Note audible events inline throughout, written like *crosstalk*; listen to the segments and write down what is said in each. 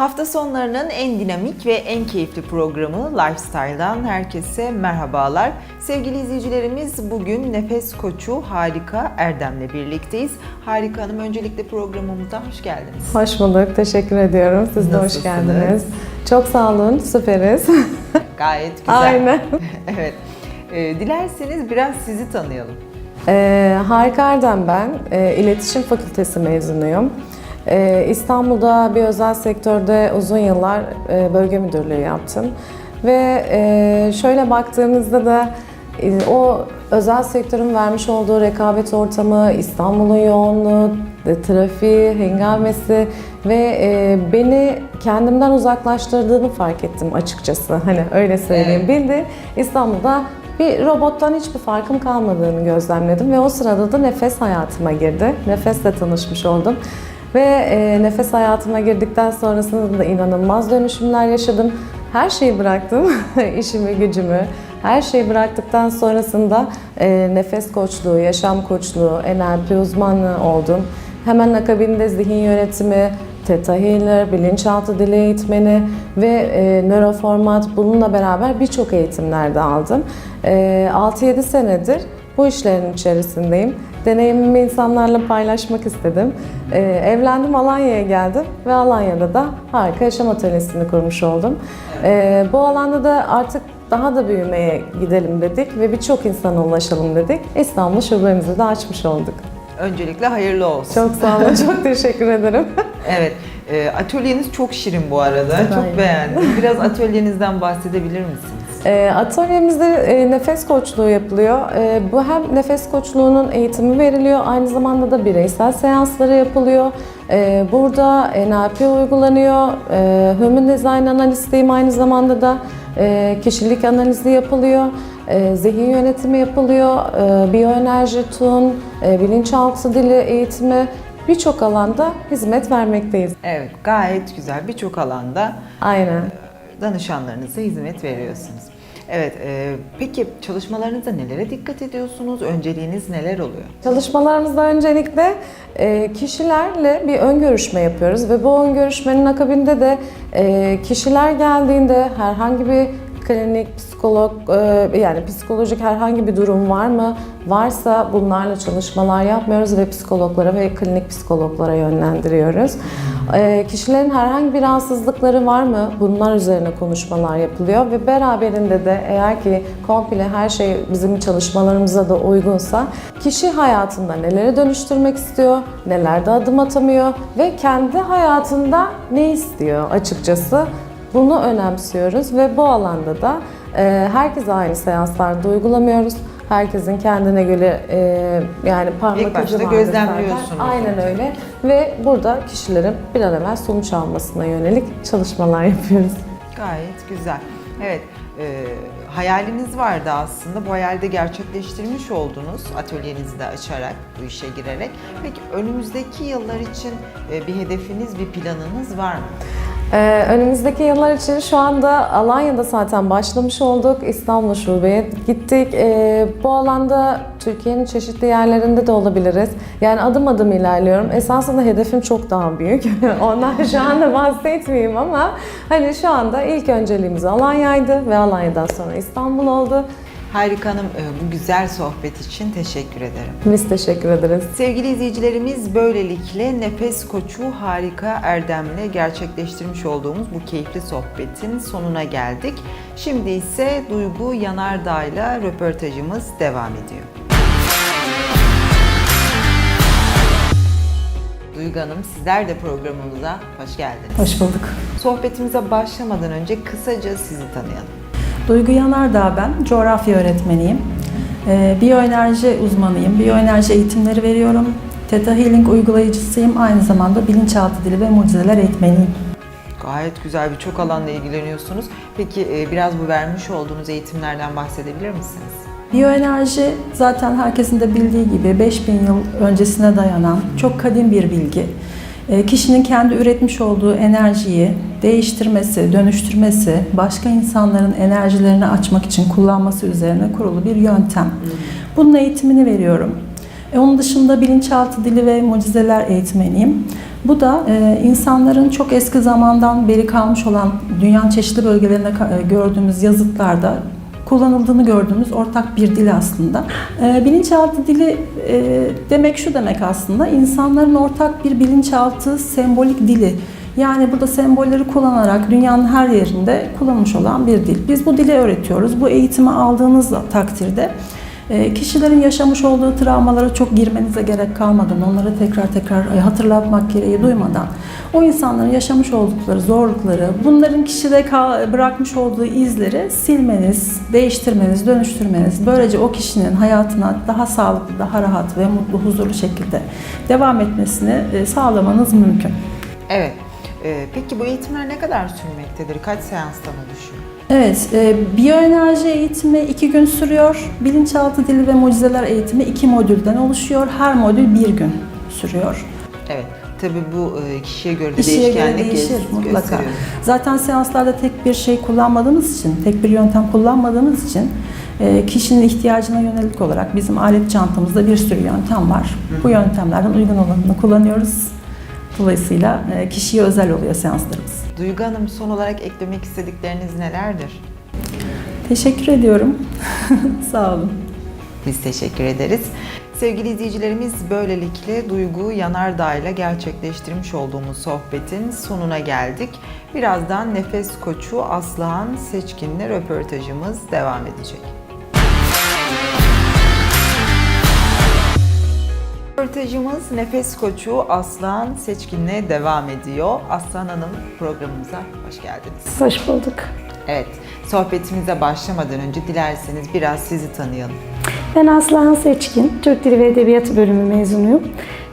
Hafta sonlarının en dinamik ve en keyifli programı Lifestyle'dan herkese merhabalar. Sevgili izleyicilerimiz bugün nefes koçu Harika Erdem'le birlikteyiz. Harika Hanım öncelikle programımıza hoş geldiniz. Hoş bulduk, teşekkür ediyorum. Siz de hoş geldiniz. Çok sağ olun, süperiz. *laughs* Gayet güzel. Aynen. *laughs* evet. Ee, dilerseniz biraz sizi tanıyalım. Ee, Harika Erdem ben, Ee, İletişim Fakültesi mezunuyum. Ee, İstanbul'da bir özel sektörde uzun yıllar e, bölge müdürlüğü yaptım. Ve e, şöyle baktığımızda da e, o özel sektörün vermiş olduğu rekabet ortamı, İstanbul'un yoğunluğu, trafiği, hengamesi ve beni kendimden uzaklaştırdığını fark ettim açıkçası. Hani öyle söyleyeyim. Bildi İstanbul'da bir robottan hiçbir farkım kalmadığını gözlemledim ve o sırada da nefes hayatıma girdi. Nefesle tanışmış oldum. Ve e, nefes hayatıma girdikten sonrasında da inanılmaz dönüşümler yaşadım. Her şeyi bıraktım, *laughs* işimi, gücümü. Her şeyi bıraktıktan sonrasında e, nefes koçluğu, yaşam koçluğu, NLP uzmanlığı oldum. Hemen akabinde zihin yönetimi, Theta Healer, bilinçaltı dili eğitmeni ve e, nöroformat bununla beraber birçok eğitimler de aldım. E, 6-7 senedir bu işlerin içerisindeyim. Deneyimimi insanlarla paylaşmak istedim. E, evlendim, Alanya'ya geldim ve Alanya'da da harika yaşam atölyesini kurmuş oldum. E, bu alanda da artık daha da büyümeye gidelim dedik ve birçok insana ulaşalım dedik. İstanbul şubemizi de açmış olduk. Öncelikle hayırlı olsun. Çok sağ olun, çok *laughs* teşekkür ederim. Evet. e, atölyeniz çok şirin bu arada. Çok beğendim. Biraz atölyenizden bahsedebilir misiniz? E, atölyemizde e, nefes koçluğu yapılıyor. E, bu hem nefes koçluğunun eğitimi veriliyor, aynı zamanda da bireysel seansları yapılıyor. E, burada NLP uygulanıyor, e, Human Design analistiyim aynı zamanda da e, kişilik analizi yapılıyor, e, zihin yönetimi yapılıyor, e, biyoenerji, tun, e, bilinçaltı dili eğitimi birçok alanda hizmet vermekteyiz. Evet, gayet güzel. Birçok alanda Aynen. danışanlarınıza hizmet veriyorsunuz. Evet, e, peki çalışmalarınızda nelere dikkat ediyorsunuz? Önceliğiniz neler oluyor? Çalışmalarımızda öncelikle e, kişilerle bir ön görüşme yapıyoruz ve bu ön görüşmenin akabinde de e, kişiler geldiğinde herhangi bir klinik, psikolog e, yani psikolojik herhangi bir durum var mı? Varsa bunlarla çalışmalar yapmıyoruz ve psikologlara ve klinik psikologlara yönlendiriyoruz. E, Kişilerin herhangi bir rahatsızlıkları var mı? Bunlar üzerine konuşmalar yapılıyor ve beraberinde de eğer ki komple her şey bizim çalışmalarımıza da uygunsa kişi hayatında neleri dönüştürmek istiyor, nelerde adım atamıyor ve kendi hayatında ne istiyor açıkçası bunu önemsiyoruz ve bu alanda da herkese aynı seanslarda uygulamıyoruz. Herkesin kendine göre e, yani parmak İlk başta gözlemliyorsunuz. Aynen öyle. Ve burada kişilerin bir an evvel sonuç almasına yönelik çalışmalar yapıyoruz. Gayet güzel. Evet, e, hayaliniz vardı aslında. Bu hayalde gerçekleştirmiş oldunuz atölyenizi de açarak, bu işe girerek. Peki önümüzdeki yıllar için e, bir hedefiniz, bir planınız var mı? Ee, önümüzdeki yıllar için şu anda Alanya'da zaten başlamış olduk. İstanbul Şube'ye gittik. Ee, bu alanda Türkiye'nin çeşitli yerlerinde de olabiliriz. Yani adım adım ilerliyorum. Esasında hedefim çok daha büyük. *laughs* Ondan şu anda bahsetmeyeyim ama hani şu anda ilk önceliğimiz Alanya'ydı ve Alanya'dan sonra İstanbul oldu. Harika Hanım e, bu güzel sohbet için teşekkür ederim. Biz teşekkür ederiz. Sevgili izleyicilerimiz böylelikle Nefes Koçu Harika Erdem'le gerçekleştirmiş olduğumuz bu keyifli sohbetin sonuna geldik. Şimdi ise Duygu Yanardağ'la röportajımız devam ediyor. Duygu Hanım sizler de programımıza hoş geldiniz. Hoş bulduk. Sohbetimize başlamadan önce kısaca sizi tanıyalım. Duygu Yanardağ ben, coğrafya öğretmeniyim. Ee, biyoenerji uzmanıyım, biyoenerji eğitimleri veriyorum. Theta Healing uygulayıcısıyım, aynı zamanda bilinçaltı dili ve mucizeler eğitmeniyim. Gayet güzel birçok alanla ilgileniyorsunuz. Peki e, biraz bu vermiş olduğunuz eğitimlerden bahsedebilir misiniz? Biyoenerji zaten herkesin de bildiği gibi 5000 yıl öncesine dayanan çok kadim bir bilgi. E, Kişinin kendi üretmiş olduğu enerjiyi değiştirmesi, dönüştürmesi, başka insanların enerjilerini açmak için kullanması üzerine kurulu bir yöntem. Bunun eğitimini veriyorum. E, onun dışında bilinçaltı dili ve mucizeler eğitmeniyim. Bu da e, insanların çok eski zamandan beri kalmış olan dünyanın çeşitli bölgelerinde e, gördüğümüz yazıtlarda kullanıldığını gördüğümüz ortak bir dil aslında. E, bilinçaltı dili e, demek şu demek aslında insanların ortak bir bilinçaltı sembolik dili. Yani burada sembolleri kullanarak dünyanın her yerinde kullanılmış olan bir dil. Biz bu dili öğretiyoruz. Bu eğitimi aldığınız takdirde kişilerin yaşamış olduğu travmalara çok girmenize gerek kalmadan, onlara tekrar tekrar hatırlatmak gereği duymadan, o insanların yaşamış oldukları zorlukları, bunların kişide bırakmış olduğu izleri silmeniz, değiştirmeniz, dönüştürmeniz, böylece o kişinin hayatına daha sağlıklı, daha rahat ve mutlu, huzurlu şekilde devam etmesini e, sağlamanız mümkün. Evet. E, peki bu eğitimler ne kadar sürmektedir? Kaç seanstan oluşuyor? Evet, e, biyoenerji eğitimi iki gün sürüyor. Bilinçaltı dili ve mucizeler eğitimi iki modülden oluşuyor. Her modül bir gün sürüyor. Evet. Tabii bu e, kişiye göre de Kişiye göre değişkenlik değişir gö- mutlaka. gösteriyor. Zaten seanslarda tek bir şey kullanmadığımız için, tek bir yöntem kullanmadığımız için e, kişinin ihtiyacına yönelik olarak bizim alet çantamızda bir sürü yöntem var. Bu yöntemlerden uygun olanını kullanıyoruz. Dolayısıyla e, kişiye özel oluyor seanslarımız. Duygu Hanım son olarak eklemek istedikleriniz nelerdir? Teşekkür ediyorum. *laughs* Sağ olun. Biz teşekkür ederiz. Sevgili izleyicilerimiz böylelikle Duygu Yanardağ ile gerçekleştirmiş olduğumuz sohbetin sonuna geldik. Birazdan nefes koçu Aslıhan Seçkin'le röportajımız devam edecek. Röportajımız Nefes Koçu Aslan Seçkin'le devam ediyor. Aslan Hanım programımıza hoş geldiniz. Hoş bulduk. Evet, sohbetimize başlamadan önce dilerseniz biraz sizi tanıyalım. Ben Aslıhan Seçkin, Türk Dili ve Edebiyatı bölümü mezunuyum.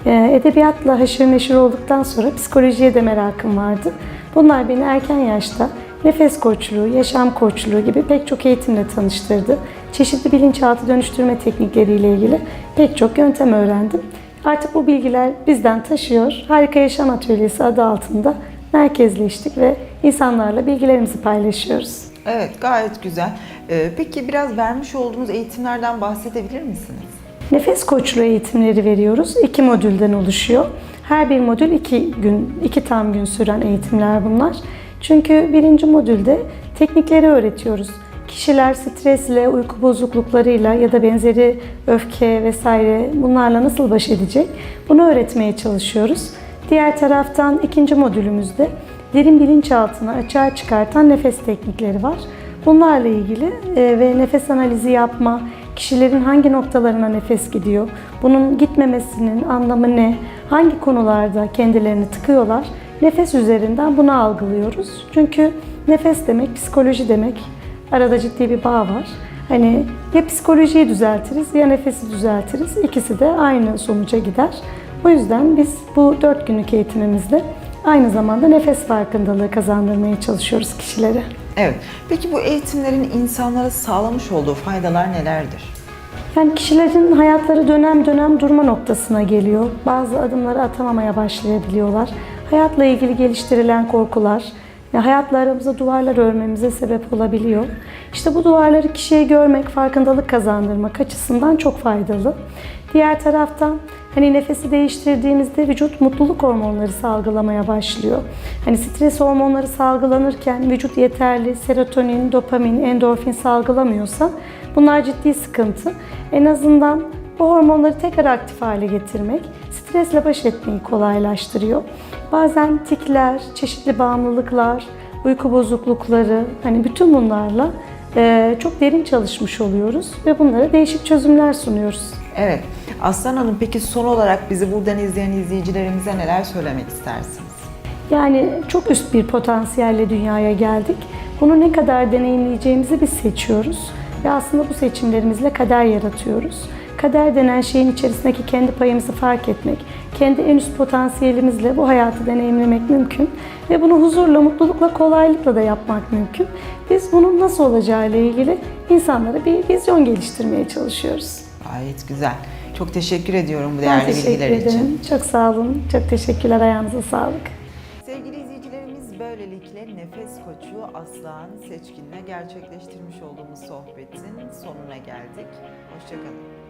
Ee, Edebiyatla haşır neşir olduktan sonra psikolojiye de merakım vardı. Bunlar beni erken yaşta nefes koçluğu, yaşam koçluğu gibi pek çok eğitimle tanıştırdı. Çeşitli bilinçaltı dönüştürme teknikleriyle ilgili pek çok yöntem öğrendim. Artık bu bilgiler bizden taşıyor. Harika Yaşam Atölyesi adı altında merkezleştik ve insanlarla bilgilerimizi paylaşıyoruz. Evet, gayet güzel. Ee, peki biraz vermiş olduğunuz eğitimlerden bahsedebilir misiniz? Nefes koçluğu eğitimleri veriyoruz. İki modülden oluşuyor. Her bir modül iki gün, iki tam gün süren eğitimler bunlar. Çünkü birinci modülde teknikleri öğretiyoruz. Kişiler stresle, uyku bozukluklarıyla ya da benzeri öfke vesaire bunlarla nasıl baş edecek? Bunu öğretmeye çalışıyoruz. Diğer taraftan ikinci modülümüzde derin bilinçaltını açığa çıkartan nefes teknikleri var. Bunlarla ilgili e, ve nefes analizi yapma, kişilerin hangi noktalarına nefes gidiyor, bunun gitmemesinin anlamı ne, hangi konularda kendilerini tıkıyorlar, nefes üzerinden bunu algılıyoruz. Çünkü nefes demek psikoloji demek, arada ciddi bir bağ var. Hani ya psikolojiyi düzeltiriz ya nefesi düzeltiriz. İkisi de aynı sonuca gider. O yüzden biz bu dört günlük eğitimimizde aynı zamanda nefes farkındalığı kazandırmaya çalışıyoruz kişilere. Evet. Peki bu eğitimlerin insanlara sağlamış olduğu faydalar nelerdir? Yani kişilerin hayatları dönem dönem durma noktasına geliyor. Bazı adımları atamamaya başlayabiliyorlar. Hayatla ilgili geliştirilen korkular, ya hayatla aramızda duvarlar örmemize sebep olabiliyor. İşte bu duvarları kişiye görmek, farkındalık kazandırmak açısından çok faydalı. Diğer taraftan hani nefesi değiştirdiğimizde vücut mutluluk hormonları salgılamaya başlıyor. Hani stres hormonları salgılanırken vücut yeterli serotonin, dopamin, endorfin salgılamıyorsa bunlar ciddi sıkıntı. En azından bu hormonları tekrar aktif hale getirmek stresle baş etmeyi kolaylaştırıyor. Bazen tikler, çeşitli bağımlılıklar, uyku bozuklukları hani bütün bunlarla e, çok derin çalışmış oluyoruz ve bunlara değişik çözümler sunuyoruz. Evet. Aslan Hanım peki son olarak bizi buradan izleyen izleyicilerimize neler söylemek istersiniz? Yani çok üst bir potansiyelle dünyaya geldik. Bunu ne kadar deneyimleyeceğimizi biz seçiyoruz ve aslında bu seçimlerimizle kader yaratıyoruz. Kader denen şeyin içerisindeki kendi payımızı fark etmek, kendi en üst potansiyelimizle bu hayatı deneyimlemek mümkün ve bunu huzurla, mutlulukla, kolaylıkla da yapmak mümkün. Biz bunun nasıl olacağı ile ilgili insanlara bir vizyon geliştirmeye çalışıyoruz. Gayet güzel. Çok teşekkür ediyorum bu Ben değerli teşekkür bilgiler ederim. için. Çok sağ olun. Çok teşekkürler. Ayağınıza sağlık. Sevgili izleyicilerimiz böylelikle Nefes Koçu Aslan Seçkin'le gerçekleştirmiş olduğumuz sohbetin sonuna geldik. Hoşçakalın.